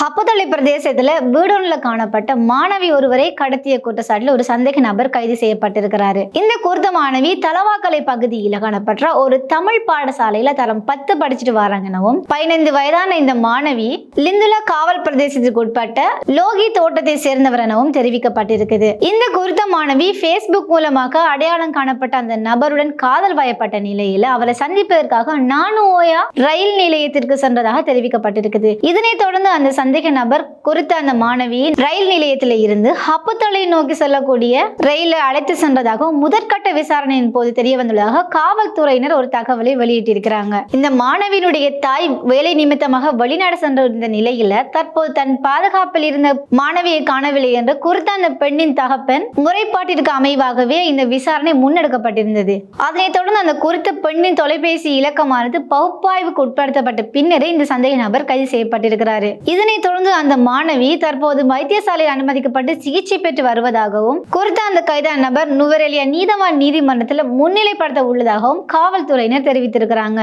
ஹப்புதளி பிரதேசத்துல வீடொன்ல காணப்பட்ட மாணவி ஒருவரை கடத்திய குற்றச்சாட்டில் ஒரு சந்தேக நபர் கைது செய்யப்பட்டிருக்கிறாரு. இந்த குர்த மாணவி தலவாக்கலை பகுதியில் காணப்பட்ட ஒரு தமிழ் பாடசாலையில தரம் பத்து படிச்சுட்டு வராங்கனவும் பதினைந்து வயதான இந்த மாணவி லிந்துலா காவல் பிரதேசத்துக்கு உட்பட்ட லோகி தோட்டத்தை சேர்ந்தவர் எனவும் தெரிவிக்கப்பட்டிருக்குது. இந்த குறித்த மாணவி ஃபேஸ்புக் மூலமாக அடையாளம் காணப்பட்ட அந்த நபருடன் காதல் வயப்பட்ட நிலையில அவரை சந்திப்பதற்காக நானுஓயா ரயில் நிலையத்திற்கு சென்றதாக தெரிவிக்கப்பட்டிருக்குது. இதனைத் தொடர்ந்து அந்த சந்தேக நபர் குறித்த அந்த மாணவியை ரயில் நிலையத்தில் இருந்து ஹப்புத்தளை நோக்கி செல்லக்கூடிய ரயிலை அழைத்து சென்றதாகவும் முதற்கட்ட விசாரணையின் போது தெரிய வந்துள்ளதாக காவல்துறையினர் ஒரு தகவலை வெளியிட்டிருக்கிறாங்க. இந்த மாணவியினுடைய தாய் வேலை நிமித்தமாக வெளிநாடு சென்றிருந்த நிலையில தற்போது தன் பாதுகாப்பில் இருந்த மாணவியை காணவில்லை என்று குறித்த அந்த பெண்ணின் தகப்பன் முறைப்பாட்டிற்கு அமைவாகவே இந்த விசாரணை முன்னெடுக்கப்பட்டிருந்தது. அதனைத் தொடர்ந்து அந்த குறித்த பெண்ணின் தொலைபேசி இலக்கமானது பகுப்பாய்வுக்கு உட்படுத்தப்பட்ட பின்னரே இந்த சந்தேக நபர் கைது செய்யப்பட்டிருக்கிறார். இதனை இதனைத் தொடர்ந்து அந்த மாணவி தற்போது வைத்தியசாலையில் அனுமதிக்கப்பட்டு சிகிச்சை பெற்று வருவதாகவும் குறித்த அந்த கைதான நபர் நுவரெலியா நீதவான் நீதிமன்றத்தில் முன்னிலைப்படுத்த உள்ளதாகவும் காவல்துறையினர் தெரிவித்திருக்கிறாங்க.